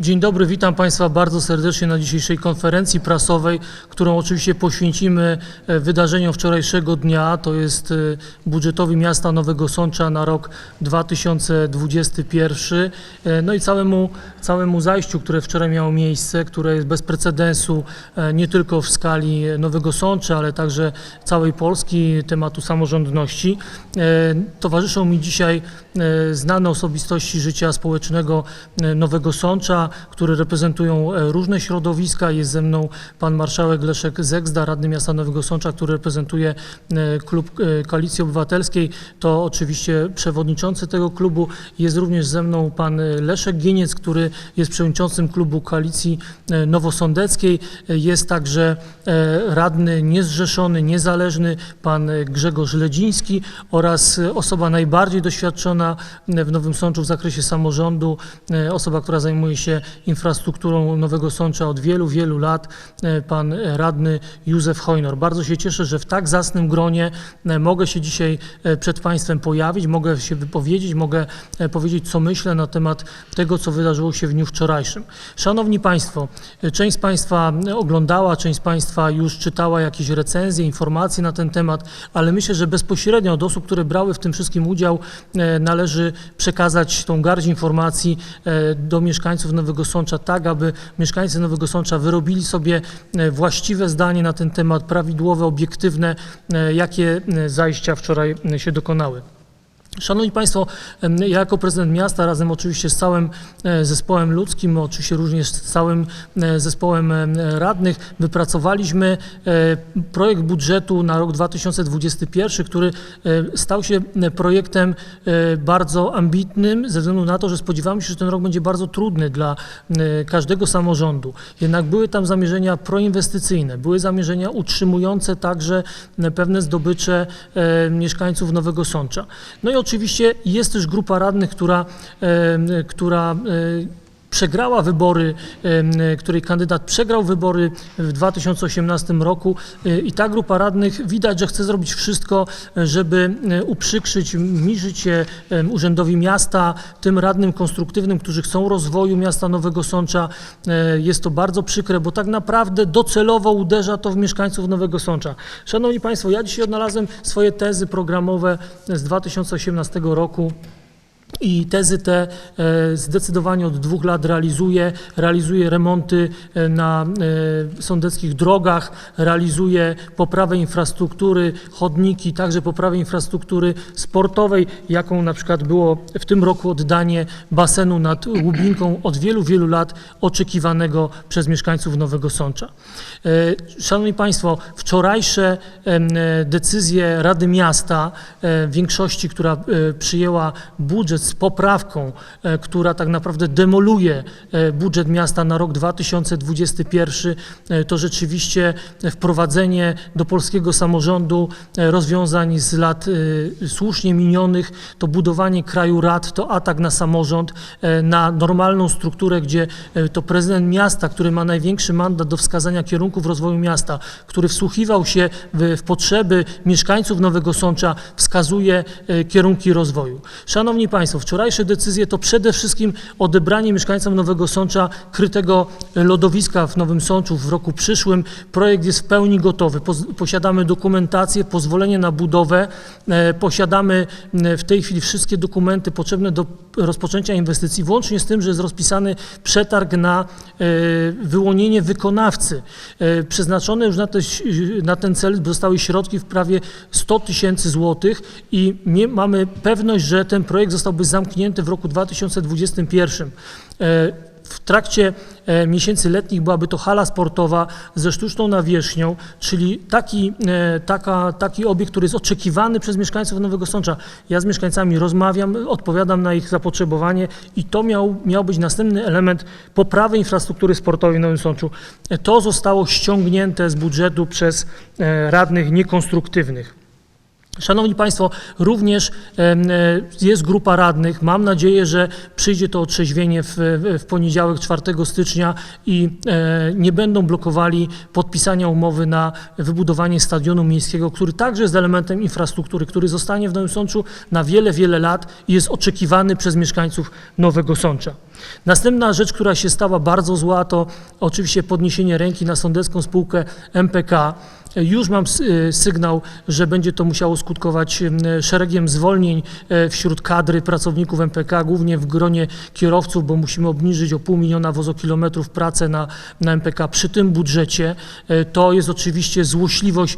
Dzień dobry, witam Państwa bardzo serdecznie na dzisiejszej konferencji prasowej, którą oczywiście poświęcimy e, wydarzeniom wczorajszego dnia, to jest e, budżetowi miasta Nowego Sącza na rok 2021, e, no i całemu, całemu zajściu, które wczoraj miało miejsce, które jest bez precedensu nie tylko w skali Nowego Sącza, ale także całej Polski, tematu samorządności. Towarzyszą mi dzisiaj znane osobistości życia społecznego Nowego Sącza, które reprezentują e, różne środowiska. Jest ze mną pan marszałek Leszek Zegzda, radny miasta Nowego Sącza, który reprezentuje e, klub e, Koalicji Obywatelskiej. To oczywiście przewodniczący tego klubu. Jest również ze mną pan Leszek Gieniec, który jest przewodniczącym klubu Koalicji Nowosądeckiej. Jest także radny niezrzeszony, niezależny pan Grzegorz Ledziński oraz osoba najbardziej doświadczona w Nowym Sączu w zakresie samorządu, osoba, która zajmuje się infrastrukturą Nowego Sącza od wielu, wielu lat, e, pan radny Józef Hojnor. Bardzo się cieszę, że w tak zasnym gronie e, mogę się dzisiaj e, przed Państwem pojawić, mogę się wypowiedzieć, mogę powiedzieć, co myślę na temat tego, co wydarzyło się w dniu wczorajszym. Szanowni Państwo, część z Państwa oglądała, część z Państwa już czytała jakieś recenzje, informacje na ten temat, ale myślę, że bezpośrednio od osób, które brały w tym wszystkim udział, należy przekazać tą garść informacji do mieszkańców Nowego Sącza, tak aby mieszkańcy Nowego Sącza wyrobili sobie e, właściwe zdanie na ten temat, prawidłowe, obiektywne, e, jakie e, zajścia wczoraj się dokonały. Szanowni Państwo, ja jako prezydent miasta, razem oczywiście z całym e, zespołem ludzkim, oczywiście również z całym e, zespołem em, radnych, wypracowaliśmy e, projekt budżetu na rok 2021, który stał się projektem bardzo ambitnym, ze względu na to, że spodziewamy się, że ten rok będzie bardzo trudny dla każdego samorządu. Jednak były tam zamierzenia proinwestycyjne, były zamierzenia utrzymujące także pewne zdobycze mieszkańców Nowego Sącza. No i oczywiście jest też grupa radnych, która, e, która e, przegrała wybory, em, której kandydat przegrał wybory w 2018 roku e, i ta grupa radnych widać, że chce zrobić wszystko, e, żeby e, uprzykrzyć mi życie urzędowi miasta, tym radnym konstruktywnym, którzy chcą rozwoju miasta Nowego Sącza. E, Jest to bardzo przykre, bo tak naprawdę docelowo uderza to w mieszkańców Nowego Sącza. Szanowni Państwo, ja dzisiaj odnalazłem swoje tezy programowe z 2018 roku. I tezy te e, zdecydowanie od dwóch lat realizuje. Realizuje remonty e, na e, sądeckich drogach, realizuje poprawę infrastruktury, chodniki, także poprawę infrastruktury sportowej, jaką na przykład było w tym roku oddanie basenu nad Łubinką od wielu, wielu lat oczekiwanego przez mieszkańców Nowego Sącza. Szanowni Państwo, wczorajsze decyzje Rady Miasta, większości, która przyjęła budżet z poprawką, e, która tak naprawdę demoluje e, budżet miasta na rok 2021, e, to rzeczywiście wprowadzenie do polskiego samorządu rozwiązań z lat słusznie minionych, to budowanie kraju rad, to atak na samorząd, na normalną strukturę, gdzie to prezydent miasta, który ma największy mandat do wskazania kierunków rozwoju miasta, który wsłuchiwał się w, w potrzeby mieszkańców Nowego Sącza, wskazuje kierunki rozwoju. Szanowni Państwo, wczorajsze decyzje to przede wszystkim odebranie mieszkańcom Nowego Sącza krytego lodowiska w Nowym Sączu w roku przyszłym. Projekt jest w pełni gotowy. Posiadamy dokumentację, pozwolenie na budowę, e, posiadamy w tej chwili wszystkie dokumenty potrzebne do rozpoczęcia inwestycji, włącznie z tym, że jest rozpisany przetarg na e, wyłonienie wykonawcy. E, Przeznaczone już na, te, na ten cel zostały środki w prawie 100 tysięcy złotych i mamy pewność, że ten projekt zostałby zamknięty w roku 2021. E, W trakcie e, miesięcy letnich byłaby to hala sportowa ze sztuczną nawierzchnią, czyli taki, e, taka, taki obiekt, który jest oczekiwany przez mieszkańców Nowego Sącza. Ja z mieszkańcami rozmawiam, odpowiadam na ich zapotrzebowanie i to miał, miał być następny element poprawy infrastruktury sportowej w Nowym Sączu. To zostało ściągnięte z budżetu przez radnych niekonstruktywnych. Szanowni Państwo, również e, jest grupa radnych. Mam nadzieję, że przyjdzie to otrzeźwienie w, w poniedziałek 4 stycznia i e, nie będą blokowali podpisania umowy na wybudowanie stadionu miejskiego, który także jest elementem infrastruktury, który zostanie w Nowym Sączu na wiele, wiele lat i jest oczekiwany przez mieszkańców Nowego Sącza. Następna rzecz, która się stała bardzo zła, to oczywiście podniesienie ręki na sądecką spółkę MPK. Już mam y, sygnał, że będzie to musiało skutkować szeregiem zwolnień e, wśród kadry pracowników MPK, głównie w gronie kierowców, bo musimy obniżyć o pół miliona wozokilometrów pracę na, na MPK przy tym budżecie. E, To jest oczywiście złośliwość e,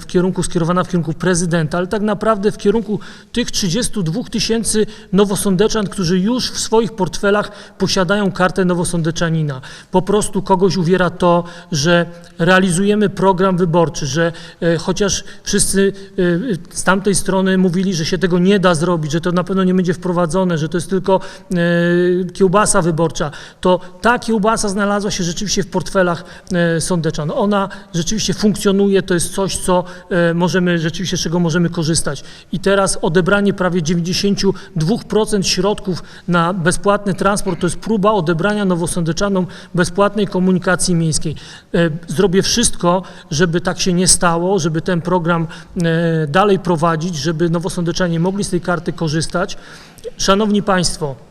w kierunku skierowana w kierunku prezydenta, ale tak naprawdę w kierunku tych 32 tysięcy nowosądeczan, którzy już w swoich portfelach posiadają kartę nowosądeczanina. Po prostu kogoś uwiera to, że realizujemy program wyborczy, że e, chociaż wszyscy e, z tamtej strony mówili, że się tego nie da zrobić, że to na pewno nie będzie wprowadzone, że to jest tylko e, kiełbasa wyborcza, to ta kiełbasa znalazła się rzeczywiście w portfelach sądeczan. Ona rzeczywiście funkcjonuje, to jest coś, co możemy, rzeczywiście z czego możemy korzystać. I teraz odebranie prawie 92% środków na bezpłatny transport to jest próba odebrania nowosądeczanom bezpłatnej komunikacji miejskiej. Zrobię wszystko, żeby tak się nie stało, żeby ten program e, dalej prowadzić, żeby nowosądeczanie mogli z tej karty korzystać. Szanowni Państwo,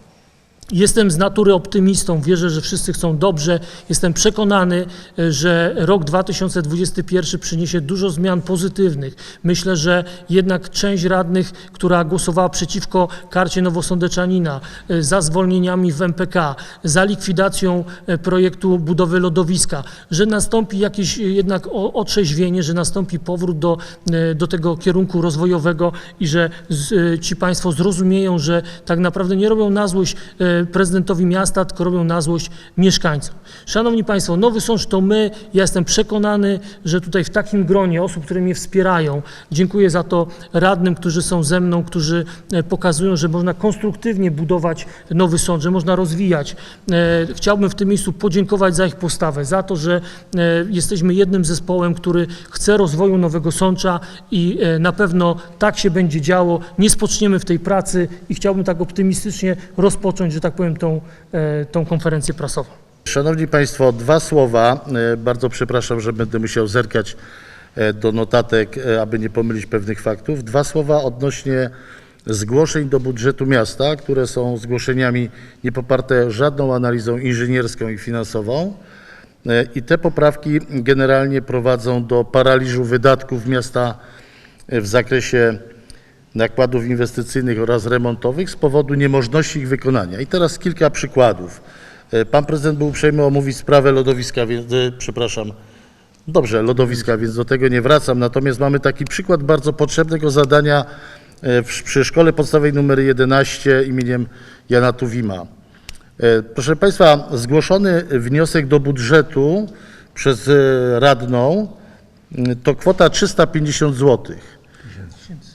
Jestem z natury optymistą, wierzę, że wszyscy chcą dobrze. Jestem przekonany, e, że rok 2021 przyniesie dużo zmian pozytywnych. Myślę, że jednak część radnych, która głosowała przeciwko karcie nowosądeczanina, e, za zwolnieniami w MPK, za likwidacją e, projektu budowy lodowiska, że nastąpi jakieś jednak otrzeźwienie, że nastąpi powrót do, do tego kierunku rozwojowego i że ci Państwo zrozumieją, że tak naprawdę nie robią na złość prezydentowi miasta, tylko robią na złość mieszkańcom. Szanowni Państwo, Nowy Sącz to my. Ja jestem przekonany, że tutaj w takim gronie osób, które mnie wspierają, dziękuję za to radnym, którzy są ze mną, którzy e, pokazują, że można konstruktywnie budować Nowy Sącz, że można rozwijać. E, Chciałbym w tym miejscu podziękować za ich postawę, za to, że e, jesteśmy jednym zespołem, który chce rozwoju Nowego Sącza i na pewno tak się będzie działo. Nie spoczniemy w tej pracy i chciałbym tak optymistycznie rozpocząć, że tak powiem, tą, e, tą konferencję prasową. Szanowni Państwo, dwa słowa. E, Bardzo przepraszam, że będę musiał zerkać e, do notatek, aby nie pomylić pewnych faktów. Dwa słowa odnośnie zgłoszeń do budżetu miasta, które są zgłoszeniami nie poparte żadną analizą inżynierską i finansową. I te poprawki generalnie prowadzą do paraliżu wydatków miasta w zakresie nakładów inwestycyjnych oraz remontowych z powodu niemożności ich wykonania. I teraz kilka przykładów. E, Pan prezydent był uprzejmy omówić sprawę lodowiska, więc, e, przepraszam, dobrze, lodowiska, więc do tego nie wracam. Natomiast mamy taki przykład bardzo potrzebnego zadania e, przy szkole podstawowej nr 11 imieniem Jana Tuwima. Proszę Państwa, zgłoszony wniosek do budżetu przez radną to kwota 350 złotych.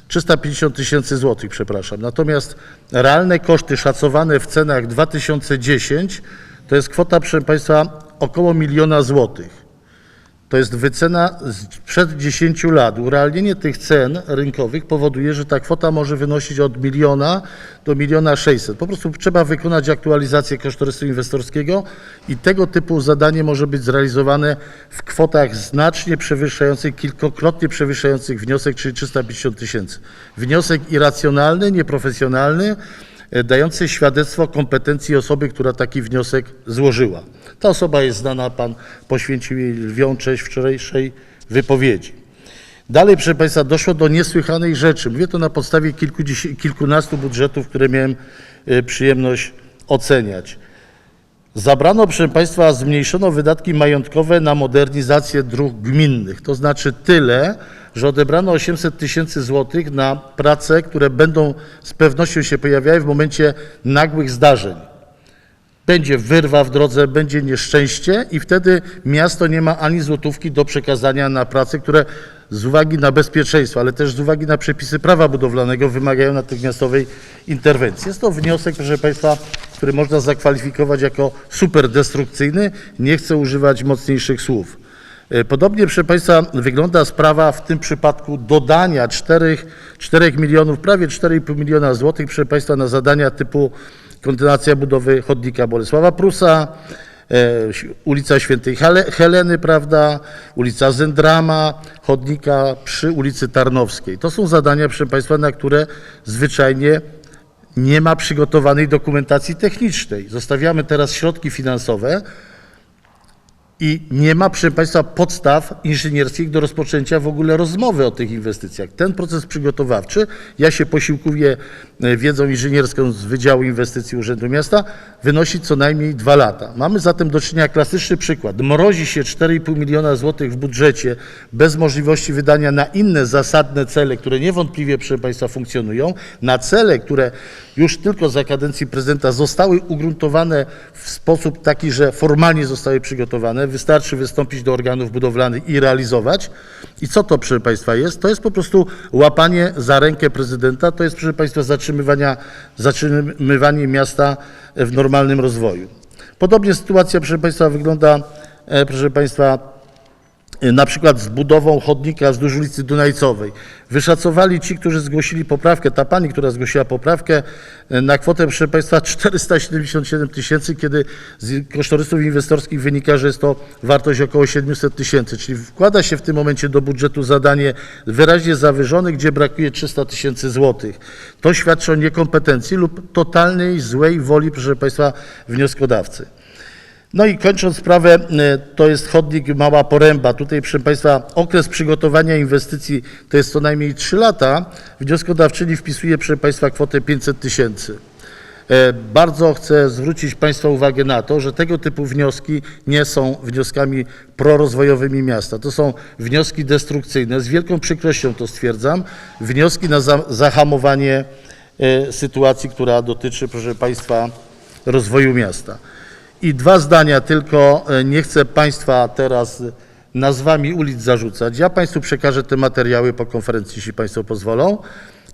350 tysięcy złotych, przepraszam. Natomiast realne koszty szacowane w cenach 2010 to jest kwota, proszę Państwa, około miliona złotych. To jest wycena sprzed 10 lat. Urealnienie tych cen rynkowych powoduje, że ta kwota może wynosić od miliona do miliona sześćset. Po prostu trzeba wykonać aktualizację kosztorysu inwestorskiego i tego typu zadanie może być zrealizowane w kwotach znacznie przewyższających, kilkokrotnie przewyższających wniosek, czyli 350 tysięcy. Wniosek irracjonalny, nieprofesjonalny, dający świadectwo kompetencji osoby, która taki wniosek złożyła. Ta osoba jest znana, pan poświęcił jej lwią cześć wczorajszej wypowiedzi. Dalej, proszę Państwa, doszło do niesłychanej rzeczy. Mówię to na podstawie kilkunastu budżetów, które miałem e, przyjemność oceniać. Zabrano, proszę Państwa, zmniejszono wydatki majątkowe na modernizację dróg gminnych. To znaczy tyle, że odebrano 800 tysięcy złotych na prace, które będą z pewnością się pojawiały w momencie nagłych zdarzeń. Będzie wyrwa w drodze, będzie nieszczęście i wtedy miasto nie ma ani złotówki do przekazania na prace, które z uwagi na bezpieczeństwo, ale też z uwagi na przepisy prawa budowlanego wymagają natychmiastowej interwencji. Jest to wniosek, proszę Państwa, który można zakwalifikować jako super destrukcyjny. Nie chcę używać mocniejszych słów. E, Podobnie, proszę Państwa, wygląda sprawa w tym przypadku dodania 4, 4 milionów, prawie 4,5 miliona złotych, proszę Państwa, na zadania typu kontynuacja budowy chodnika Bolesława Prusa, e, ulica Świętej Heleny, prawda, ulica Zendrama, chodnika przy ulicy Tarnowskiej. To są zadania, proszę Państwa, na które zwyczajnie nie ma przygotowanej dokumentacji technicznej. Zostawiamy teraz środki finansowe i nie ma, proszę Państwa, podstaw inżynierskich do rozpoczęcia w ogóle rozmowy o tych inwestycjach. Ten proces przygotowawczy, ja się posiłkuję e, wiedzą inżynierską z Wydziału Inwestycji Urzędu Miasta, wynosi co najmniej dwa lata. Mamy zatem do czynienia klasyczny przykład. Mrozi się 4,5 miliona złotych w budżecie bez możliwości wydania na inne zasadne cele, które niewątpliwie, proszę Państwa, funkcjonują, na cele, które już tylko za kadencji prezydenta zostały ugruntowane w sposób taki, że formalnie zostały przygotowane. Wystarczy wystąpić do organów budowlanych i realizować. I co to, proszę Państwa, jest? To jest po prostu łapanie za rękę prezydenta, to jest, proszę Państwa, zatrzymywania, zatrzymywanie miasta w normalnym rozwoju. Podobnie sytuacja, proszę Państwa, wygląda, e, proszę Państwa, na przykład z budową chodnika wzdłuż ulicy Dunajcowej. Wyszacowali ci, którzy zgłosili poprawkę, ta pani, która zgłosiła poprawkę, e, na kwotę, proszę Państwa, 477 tysięcy, kiedy z kosztorysów inwestorskich wynika, że jest to wartość około 700 tysięcy, czyli wkłada się w tym momencie do budżetu zadanie wyraźnie zawyżone, gdzie brakuje 300 tysięcy złotych. To świadczy o niekompetencji lub totalnej złej woli, proszę Państwa, wnioskodawcy. No i kończąc sprawę, e, to jest chodnik Mała Poręba. Tutaj, proszę Państwa, okres przygotowania inwestycji to jest co najmniej 3 lata. Wnioskodawczyni wpisuje, proszę Państwa, kwotę 500 tysięcy. E, Bardzo chcę zwrócić Państwa uwagę na to, że tego typu wnioski nie są wnioskami prorozwojowymi miasta. To są wnioski destrukcyjne. Z wielką przykrością to stwierdzam. Wnioski na za- zahamowanie e, sytuacji, która dotyczy, proszę Państwa, rozwoju miasta. I dwa zdania tylko, e, nie chcę Państwa teraz nazwami ulic zarzucać. Ja Państwu przekażę te materiały po konferencji, jeśli Państwo pozwolą.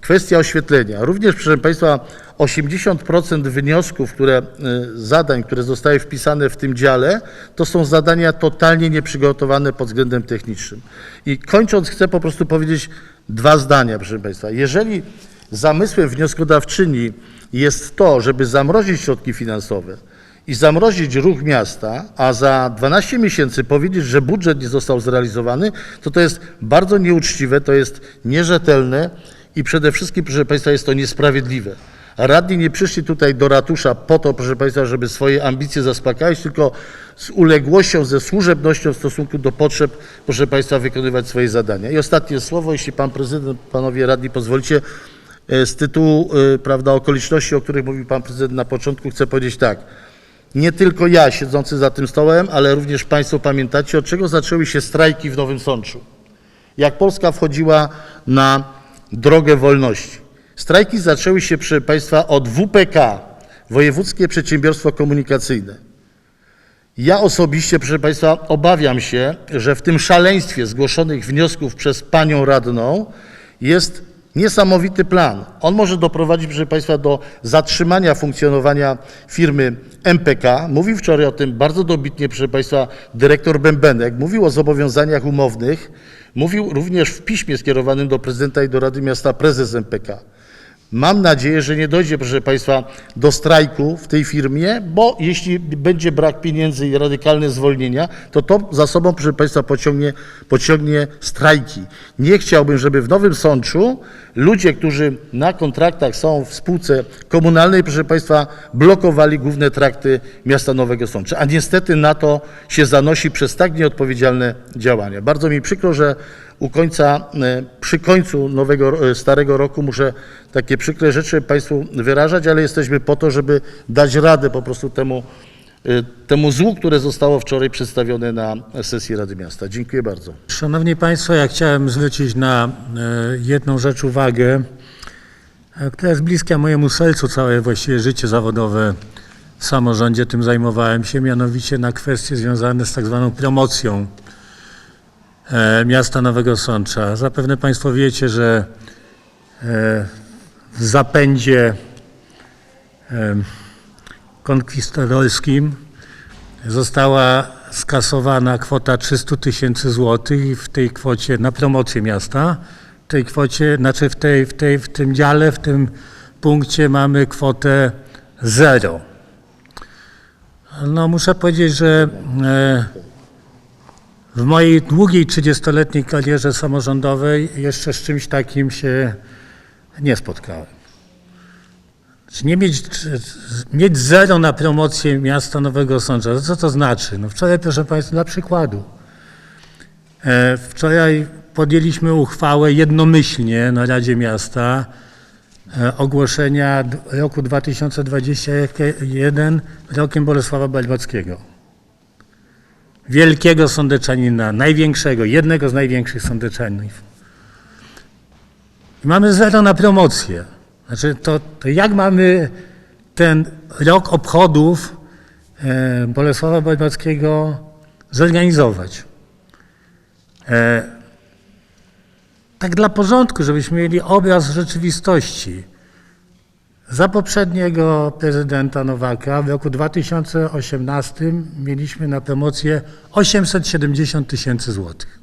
Kwestia oświetlenia. Również, proszę Państwa, 80% wniosków, które, e, zadań, które zostały wpisane w tym dziale, to są zadania totalnie nieprzygotowane pod względem technicznym. I kończąc, chcę po prostu powiedzieć dwa zdania, proszę Państwa. Jeżeli zamysłem wnioskodawczyni jest to, żeby zamrozić środki finansowe, i zamrozić ruch miasta, a za 12 miesięcy powiedzieć, że budżet nie został zrealizowany, to to jest bardzo nieuczciwe, to jest nierzetelne i przede wszystkim, proszę Państwa, jest to niesprawiedliwe. Radni nie przyszli tutaj do ratusza po to, proszę Państwa, żeby swoje ambicje zaspokajać, tylko z uległością, ze służebnością w stosunku do potrzeb, proszę Państwa, wykonywać swoje zadania. I ostatnie słowo, jeśli Pan Prezydent, Panowie Radni pozwolicie, e, z tytułu, e, prawda, okoliczności, o których mówił Pan Prezydent na początku, chcę powiedzieć tak. Nie tylko ja siedzący za tym stołem, ale również Państwo pamiętacie, od czego zaczęły się strajki w Nowym Sączu. Jak Polska wchodziła na drogę wolności. Strajki zaczęły się, proszę Państwa, od WPK, Wojewódzkie Przedsiębiorstwo Komunikacyjne. Ja osobiście, proszę Państwa, obawiam się, że w tym szaleństwie zgłoszonych wniosków przez panią radną jest niesamowity plan. On może doprowadzić, proszę Państwa, do zatrzymania funkcjonowania firmy MPK. Mówił wczoraj o tym bardzo dobitnie, proszę Państwa, dyrektor Bębenek. Mówił o zobowiązaniach umownych. Mówił również w piśmie skierowanym do prezydenta i do Rady Miasta prezes MPK. Mam nadzieję, że nie dojdzie, proszę Państwa, do strajku w tej firmie, bo jeśli będzie brak pieniędzy i radykalne zwolnienia, to to za sobą, proszę Państwa, pociągnie, pociągnie strajki. Nie chciałbym, żeby w Nowym Sączu ludzie, którzy na kontraktach są w spółce komunalnej, proszę Państwa, blokowali główne trakty miasta Nowego Sącza. A niestety na to się zanosi przez tak nieodpowiedzialne działania. Bardzo mi przykro, że u końca, e, przy końcu nowego, e, starego roku muszę takie przykre rzeczy Państwu wyrażać, ale jesteśmy po to, żeby dać radę po prostu temu, temu złu, które zostało wczoraj przedstawione na sesji Rady Miasta. Dziękuję bardzo. Szanowni Państwo, ja chciałem zwrócić na e, jedną rzecz uwagę, e, która jest bliska mojemu sercu, całe właściwie życie zawodowe w samorządzie, tym zajmowałem się, mianowicie na kwestie związane z tak zwaną promocją e, miasta Nowego Sącza. Zapewne Państwo wiecie, że w zapędzie konkwistadorskim została skasowana kwota 300 tysięcy złotych i w tej kwocie na promocję miasta, w tej kwocie, znaczy w, tej, w, tej, w tym dziale, w tym punkcie mamy kwotę zero. No muszę powiedzieć, że e, w mojej długiej 30-letniej karierze samorządowej jeszcze z czymś takim się nie spotkałem. Nie mieć, mieć zero na promocję miasta Nowego Sącza. Co to znaczy? No wczoraj, proszę Państwa, dla przykładu. E, wczoraj podjęliśmy uchwałę jednomyślnie na Radzie Miasta e, ogłoszenia roku 2021 rokiem Bolesława Balbackiego. Wielkiego sądeczanina, największego, jednego z największych sądeczaninów. I mamy zero na promocję. Znaczy, to, to jak mamy ten rok obchodów e, Bolesława Balbackiego zorganizować? E, tak dla porządku, żebyśmy mieli obraz rzeczywistości. Za poprzedniego prezydenta Nowaka w roku 2018 mieliśmy na promocję 870 tysięcy złotych.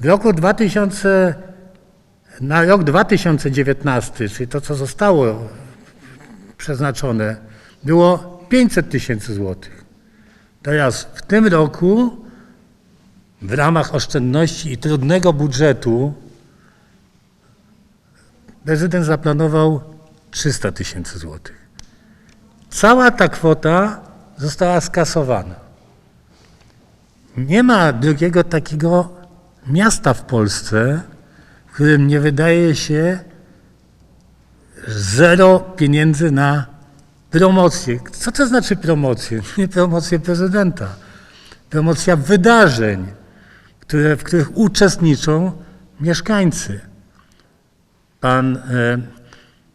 W roku 2000 na rok 2019, czyli to, co zostało przeznaczone, było 500 tysięcy złotych. Teraz w tym roku w ramach oszczędności i trudnego budżetu prezydent zaplanował 300 tysięcy złotych. Cała ta kwota została skasowana. Nie ma drugiego takiego miasta w Polsce, którym nie wydaje się zero pieniędzy na promocję. Co to znaczy promocję? Nie promocję prezydenta. Promocja wydarzeń, które, w których uczestniczą mieszkańcy. Pan e,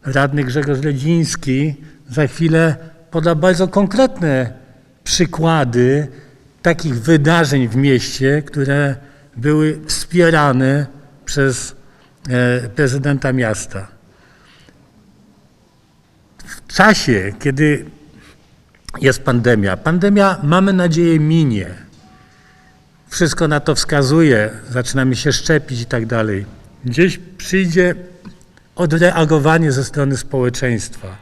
radny Grzegorz Ledziński za chwilę poda bardzo konkretne przykłady takich wydarzeń w mieście, które były wspierane przez prezydenta miasta. W czasie, kiedy jest pandemia, pandemia mamy nadzieję minie. Wszystko na to wskazuje, zaczynamy się szczepić i tak dalej. Gdzieś przyjdzie odreagowanie ze strony społeczeństwa,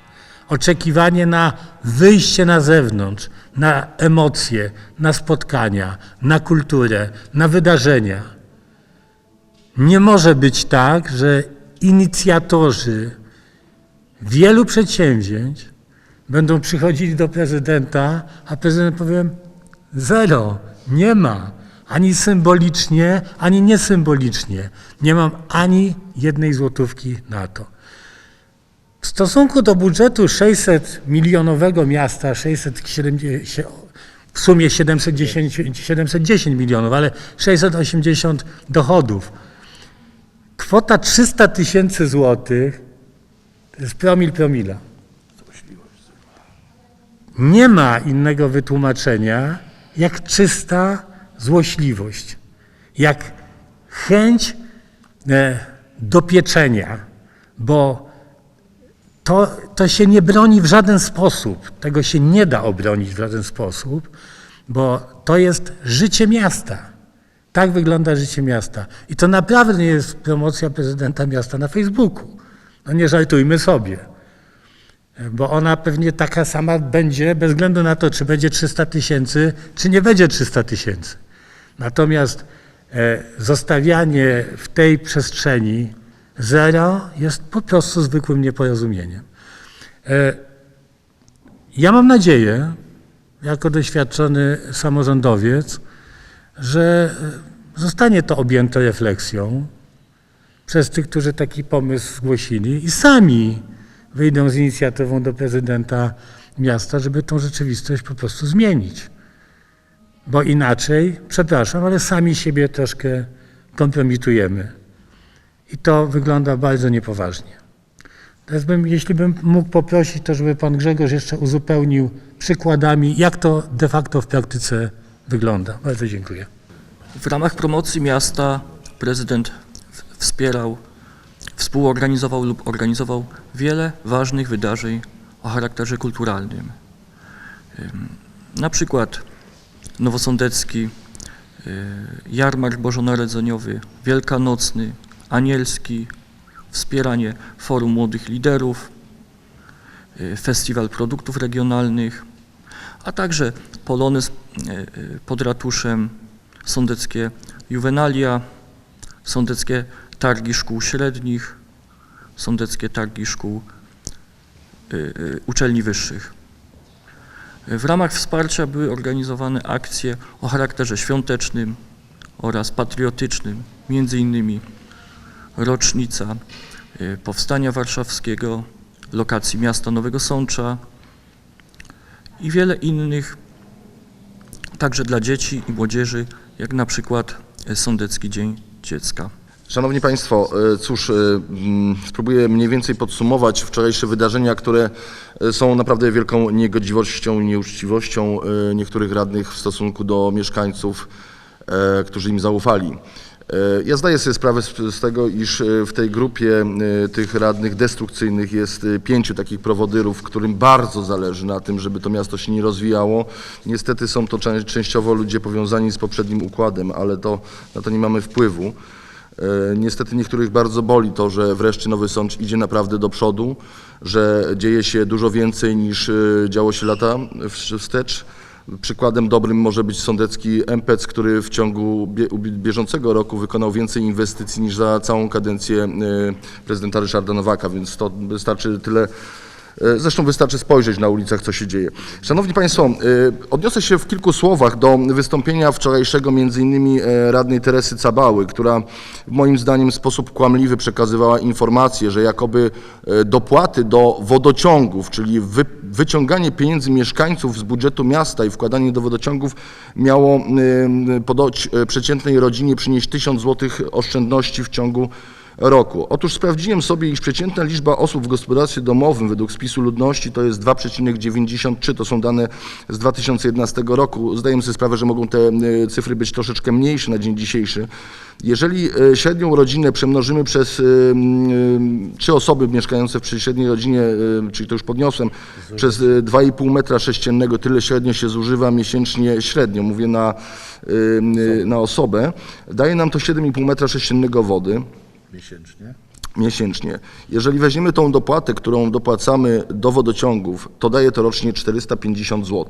oczekiwanie na wyjście na zewnątrz, na emocje, na spotkania, na kulturę, na wydarzenia. Nie może być tak, że inicjatorzy wielu przedsięwzięć będą przychodzili do prezydenta, a prezydent powie zero, nie ma. Ani symbolicznie, ani niesymbolicznie. Nie mam ani jednej złotówki na to. W stosunku do budżetu 600 milionowego miasta, 670, w sumie 710, 710 milionów, ale 680 dochodów, kwota 300 tysięcy złotych to jest promil promila. Nie ma innego wytłumaczenia jak czysta złośliwość, jak chęć e, dopieczenia, bo to, to się nie broni w żaden sposób, tego się nie da obronić w żaden sposób, bo to jest życie miasta. Tak wygląda życie miasta. I to naprawdę nie jest promocja prezydenta miasta na Facebooku. No nie żartujmy sobie. Bo ona pewnie taka sama będzie, bez względu na to, czy będzie 300 tysięcy, czy nie będzie 300 tysięcy. Natomiast e, zostawianie w tej przestrzeni zera jest po prostu zwykłym nieporozumieniem. E, ja mam nadzieję, jako doświadczony samorządowiec, że e, zostanie to objęte refleksją przez tych, którzy taki pomysł zgłosili i sami wyjdą z inicjatywą do prezydenta miasta, żeby tą rzeczywistość po prostu zmienić. Bo inaczej, przepraszam, ale sami siebie troszkę kompromitujemy. I to wygląda bardzo niepoważnie. Teraz bym, jeśli bym mógł poprosić, to żeby pan Grzegorz jeszcze uzupełnił przykładami, jak to de facto w praktyce wygląda. Bardzo dziękuję. W ramach promocji miasta prezydent wspierał, współorganizował lub organizował wiele ważnych wydarzeń o charakterze kulturalnym. Ym, Na przykład nowosądecki, y, jarmark bożonarodzeniowy, wielkanocny, anielski, wspieranie Forum Młodych Liderów, y, Festiwal Produktów Regionalnych, a także polonez y, y, pod ratuszem, sądeckie juwenalia, sądeckie targi szkół średnich, sądeckie targi szkół y, uczelni wyższych. W ramach wsparcia były organizowane akcje o charakterze świątecznym oraz patriotycznym, między innymi rocznica Powstania Warszawskiego, lokacji miasta Nowego Sącza i wiele innych, także dla dzieci i młodzieży, jak na przykład y, Sądecki Dzień Dziecka. Szanowni Państwo, e, cóż, e, mm, spróbuję mniej więcej podsumować wczorajsze wydarzenia, które e, są naprawdę wielką niegodziwością i nieuczciwością e, niektórych radnych w stosunku do mieszkańców, e, którzy im zaufali. E, Ja zdaję sobie sprawę z, tego, iż e, w tej grupie e, tych radnych destrukcyjnych jest pięciu takich prowodyrów, którym bardzo zależy na tym, żeby to miasto się nie rozwijało. Niestety są to czę- częściowo ludzie powiązani z poprzednim układem, ale to, na to nie mamy wpływu. Niestety niektórych bardzo boli to, że wreszcie Nowy Sącz idzie naprawdę do przodu, że dzieje się dużo więcej niż działo się lata wstecz. Przykładem dobrym może być sądecki MPC, który w ciągu bieżącego roku wykonał więcej inwestycji niż za całą kadencję e, prezydenta Ryszarda Nowaka, więc to wystarczy tyle Zresztą wystarczy spojrzeć na ulicach, co się dzieje. Szanowni Państwo, e, odniosę się w kilku słowach do wystąpienia wczorajszego między innymi e, radnej Teresy Cabały, która moim zdaniem w sposób kłamliwy przekazywała informację, że jakoby e, dopłaty do wodociągów, czyli wy, wyciąganie pieniędzy mieszkańców z budżetu miasta i wkładanie do wodociągów miało e, podoć e, przeciętnej rodzinie przynieść 1000 zł oszczędności w ciągu roku. Otóż sprawdziłem sobie, iż przeciętna liczba osób w gospodarstwie domowym według spisu ludności to jest 2,93. To są dane z 2011 roku. Zdajemy sobie sprawę, że mogą te e, cyfry być troszeczkę mniejsze na dzień dzisiejszy. Jeżeli e, średnią rodzinę przemnożymy przez e, trzy osoby mieszkające przy średniej rodzinie, czyli to już podniosłem, przez e, 2,5 metra sześciennego, tyle średnio się zużywa miesięcznie, średnio, mówię na, na osobę, daje nam to 7,5 metra sześciennego wody Miesięcznie. miesięcznie. Jeżeli weźmiemy tą dopłatę, którą dopłacamy do wodociągów, to daje to rocznie 450 zł.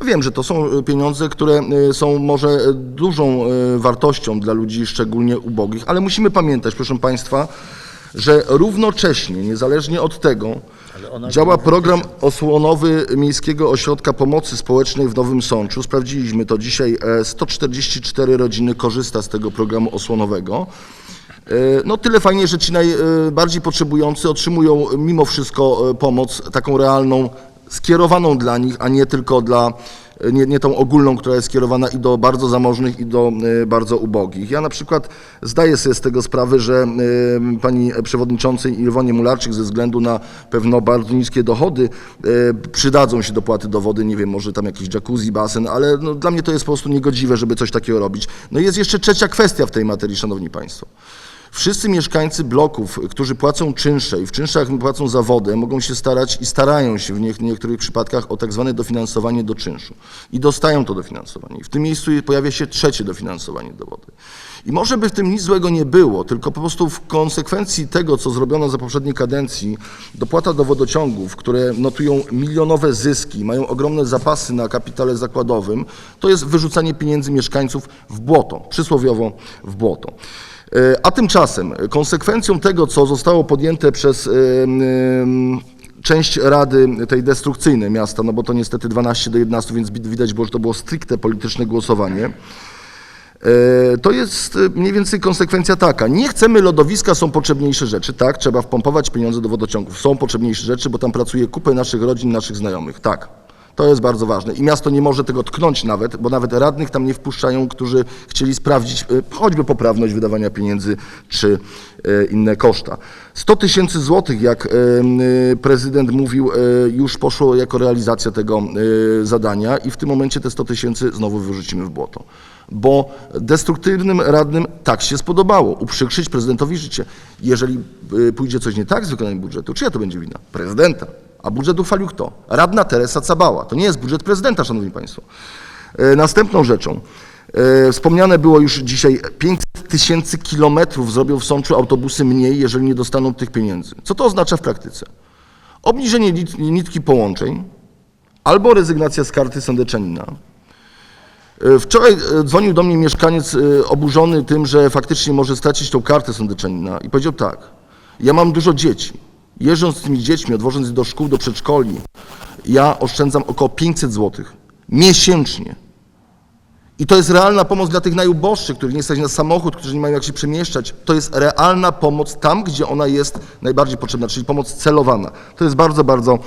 Ja wiem, że to są e, pieniądze, które e, są może e, dużą wartością dla ludzi szczególnie ubogich, ale musimy pamiętać, proszę Państwa, że równocześnie, niezależnie od tego, działa program osłonowy Miejskiego Ośrodka Pomocy Społecznej w Nowym Sączu. Sprawdziliśmy to dzisiaj. e, 144 rodziny korzysta z tego programu osłonowego. E, No tyle fajnie, że ci najbardziej potrzebujący otrzymują mimo wszystko e, pomoc taką realną, skierowaną dla nich, a nie tylko dla, e, nie, nie tą ogólną, która jest skierowana i do bardzo zamożnych, i do e, bardzo ubogich. Ja na przykład zdaję sobie z tego sprawę, że e, pani przewodniczącej Iwonie Mularczyk ze względu na pewno bardzo niskie dochody e, przydadzą się dopłaty do wody, nie wiem, może tam jakiś jacuzzi, basen, ale no, dla mnie to jest po prostu niegodziwe, żeby coś takiego robić. No i jest jeszcze trzecia kwestia w tej materii, szanowni państwo. Wszyscy mieszkańcy bloków, którzy płacą czynsze i w czynszach płacą za wodę, mogą się starać i starają się w nie- niektórych przypadkach o tak zwane dofinansowanie do czynszu. I dostają to dofinansowanie. I w tym miejscu pojawia się trzecie dofinansowanie do wody. I może by w tym nic złego nie było, tylko po prostu w konsekwencji tego, co zrobiono za poprzedniej kadencji, dopłata do wodociągów, które notują milionowe zyski, mają ogromne zapasy na kapitale zakładowym, to jest wyrzucanie pieniędzy mieszkańców w błoto, przysłowiowo w błoto. E, A tymczasem konsekwencją tego, co zostało podjęte przez em, em, część Rady tej destrukcyjnej miasta, no bo to niestety 12 do 11, więc widać było, że to było stricte polityczne głosowanie, e, to jest e, mniej więcej konsekwencja taka. Nie chcemy lodowiska, są potrzebniejsze rzeczy. Tak, trzeba wpompować pieniądze do wodociągów. Są potrzebniejsze rzeczy, bo tam pracuje kupę naszych rodzin, naszych znajomych. Tak. To jest bardzo ważne. I miasto nie może tego tknąć nawet, bo nawet radnych tam nie wpuszczają, którzy chcieli sprawdzić e, choćby poprawność wydawania pieniędzy czy e, inne koszta. 100 tysięcy złotych, jak e, prezydent mówił, już poszło jako realizacja tego zadania i w tym momencie te 100 tysięcy znowu wyrzucimy w błoto. Bo destruktywnym radnym tak się spodobało, uprzykrzyć prezydentowi życie. Jeżeli pójdzie coś nie tak z wykonaniem budżetu, czyja to będzie wina? Prezydenta. A budżet uchwalił kto? Radna Teresa Cabała. To nie jest budżet prezydenta, szanowni państwo. E, Następną rzeczą, e, wspomniane było już dzisiaj, 500 tysięcy kilometrów zrobią w Sączu autobusy mniej, jeżeli nie dostaną tych pieniędzy. Co to oznacza w praktyce? Obniżenie nitki połączeń albo rezygnacja z karty sądeczanina. E, Wczoraj dzwonił do mnie mieszkaniec oburzony tym, że faktycznie może stracić tą kartę sądeczanina i powiedział tak, ja mam dużo dzieci, jeżdżąc z tymi dziećmi, odwożąc je do szkół, do przedszkoli, ja oszczędzam około 500 zł miesięcznie. I to jest realna pomoc dla tych najuboższych, których nie stać na samochód, którzy nie mają jak się przemieszczać. To jest realna pomoc tam, gdzie ona jest najbardziej potrzebna, czyli pomoc celowana. To jest bardzo, bardzo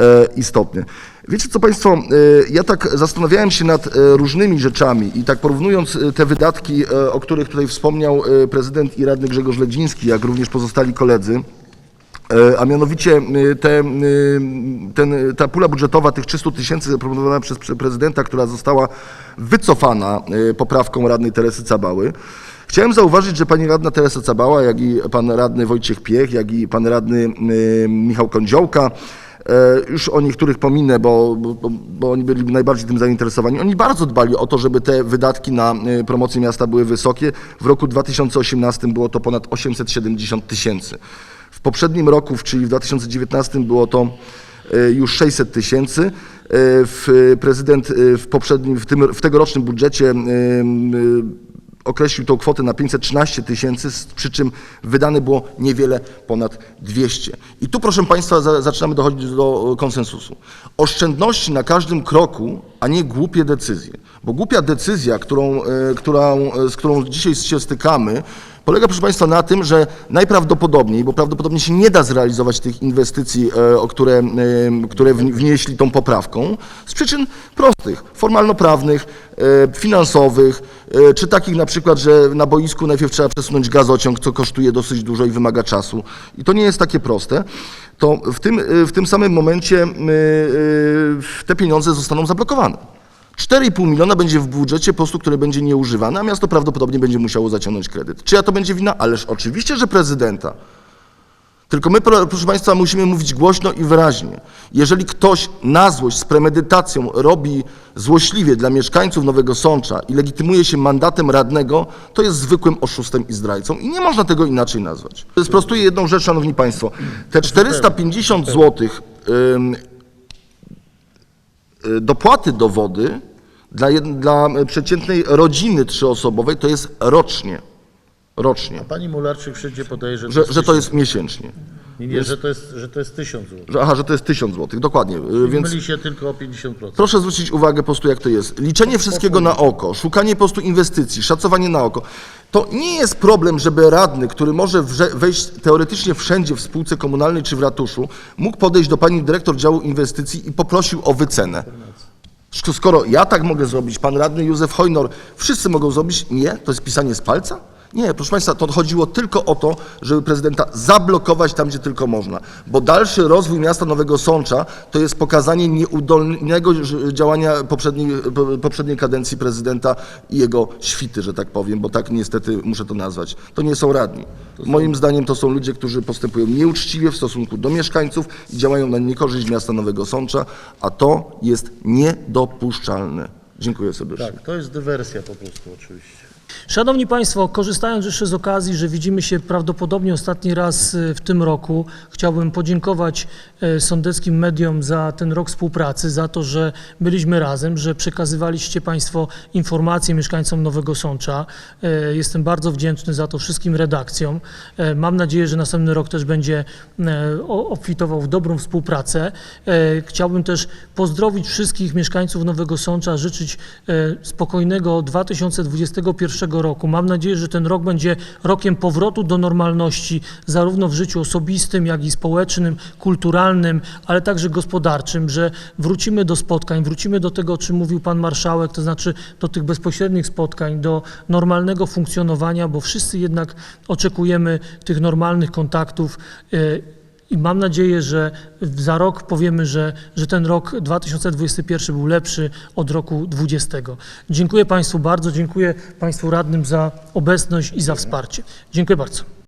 e, istotne. Wiecie co Państwo, e, ja tak zastanawiałem się nad e, różnymi rzeczami i tak porównując e, te wydatki, o których tutaj wspomniał prezydent i radny Grzegorz Ledziński, jak również pozostali koledzy, a mianowicie y, te, y, ten, ta pula budżetowa tych 300 tysięcy zaproponowana przez pre- prezydenta, która została wycofana poprawką radnej Teresy Cabały. Chciałem zauważyć, że pani radna Teresa Cabała, jak i pan radny Wojciech Piech, jak i pan radny Michał Kądziołka, e, już o niektórych pominę, bo, bo, bo oni byli najbardziej tym zainteresowani. Oni bardzo dbali o to, żeby te wydatki na promocję miasta były wysokie. W roku 2018 było to ponad 870 tysięcy. Poprzednim roku, czyli w 2019 było to e, już 600 tysięcy. E, w- Prezydent e, w poprzednim, w, tym, w tegorocznym budżecie określił tą kwotę na 513 tysięcy, przy czym wydane było niewiele ponad 200. I tu, proszę Państwa, za, zaczynamy dochodzić do konsensusu. Oszczędności na każdym kroku, a nie głupie decyzje. Bo głupia decyzja, którą, którą, z którą dzisiaj się stykamy, polega, proszę Państwa, na tym, że najprawdopodobniej, bo prawdopodobnie się nie da zrealizować tych inwestycji, e, o które, e, które wni- wnieśli tą poprawką, z przyczyn prostych, formalno-prawnych, e, finansowych, czy takich na przykład, że na boisku najpierw trzeba przesunąć gazociąg, co kosztuje dosyć dużo i wymaga czasu. I to nie jest takie proste. To w tym, w tym samym momencie te pieniądze zostaną zablokowane. 4,5 miliona będzie w budżecie po prostu, które będzie nieużywane, a miasto prawdopodobnie będzie musiało zaciągnąć kredyt. Czyja to będzie wina? Ależ oczywiście, że prezydenta. Tylko my, pro- proszę Państwa, musimy mówić głośno i wyraźnie. Jeżeli ktoś na złość, z premedytacją robi złośliwie dla mieszkańców Nowego Sącza i legitymuje się mandatem radnego, to jest zwykłym oszustem i zdrajcą i nie można tego inaczej nazwać. Sprostuję jedną rzecz, Szanowni Państwo. Te 450 zł dopłaty do wody dla, dla przeciętnej rodziny trzyosobowej to jest rocznie. Rocznie. Pani Mularczyk wszędzie podaje, że, Że, że to jest miesięcznie. Nie, nie, że to jest, że to jest 1000 zł. Że, aha, że to jest 1000 zł, dokładnie. Y, Więc Myli się tylko o 50%. proszę zwrócić uwagę po prostu jak to jest. Liczenie wszystkiego na oko, szukanie po prostu inwestycji, szacowanie na oko. To nie jest problem, żeby radny, który może wejść teoretycznie wszędzie w spółce komunalnej czy w ratuszu, mógł podejść do pani dyrektor działu inwestycji i poprosił o wycenę. Sk- Skoro ja tak mogę zrobić, pan radny Józef Hojnor, wszyscy mogą zrobić, nie, to jest pisanie z palca? Nie, proszę Państwa, to chodziło tylko o to, żeby prezydenta zablokować tam, gdzie tylko można. Bo dalszy rozwój miasta Nowego Sącza to jest pokazanie nieudolnego działania poprzedniej, po- poprzedniej kadencji prezydenta i jego świty, że tak powiem, bo tak niestety muszę to nazwać. To nie są radni. Moim zdaniem to są ludzie, którzy postępują nieuczciwie w stosunku do mieszkańców i działają na niekorzyść miasta Nowego Sącza, a to jest niedopuszczalne. Dziękuję serdecznie. Tak, to jest dywersja po prostu oczywiście. Szanowni Państwo, korzystając jeszcze z okazji, że widzimy się prawdopodobnie ostatni raz y, w tym roku, chciałbym podziękować e, sądeckim mediom za ten rok współpracy, za to, że byliśmy razem, że przekazywaliście Państwo informacje mieszkańcom Nowego Sącza. E, Jestem bardzo wdzięczny za to wszystkim redakcjom. E, Mam nadzieję, że następny rok też będzie e, obfitował w dobrą współpracę. E, Chciałbym też pozdrowić wszystkich mieszkańców Nowego Sącza, życzyć e, spokojnego 2021 roku. Mam nadzieję, że ten rok będzie rokiem powrotu do normalności, zarówno w życiu osobistym, jak i społecznym, kulturalnym, ale także gospodarczym, że wrócimy do spotkań, wrócimy do tego, o czym mówił pan marszałek, to znaczy do tych bezpośrednich spotkań, do normalnego funkcjonowania, bo wszyscy jednak oczekujemy tych normalnych kontaktów. e, i mam nadzieję, że za rok powiemy, że, że ten rok 2021 był lepszy od roku 2020. Dziękuję Państwu bardzo, dziękuję Państwu radnym za obecność i za wsparcie. Dziękuję bardzo.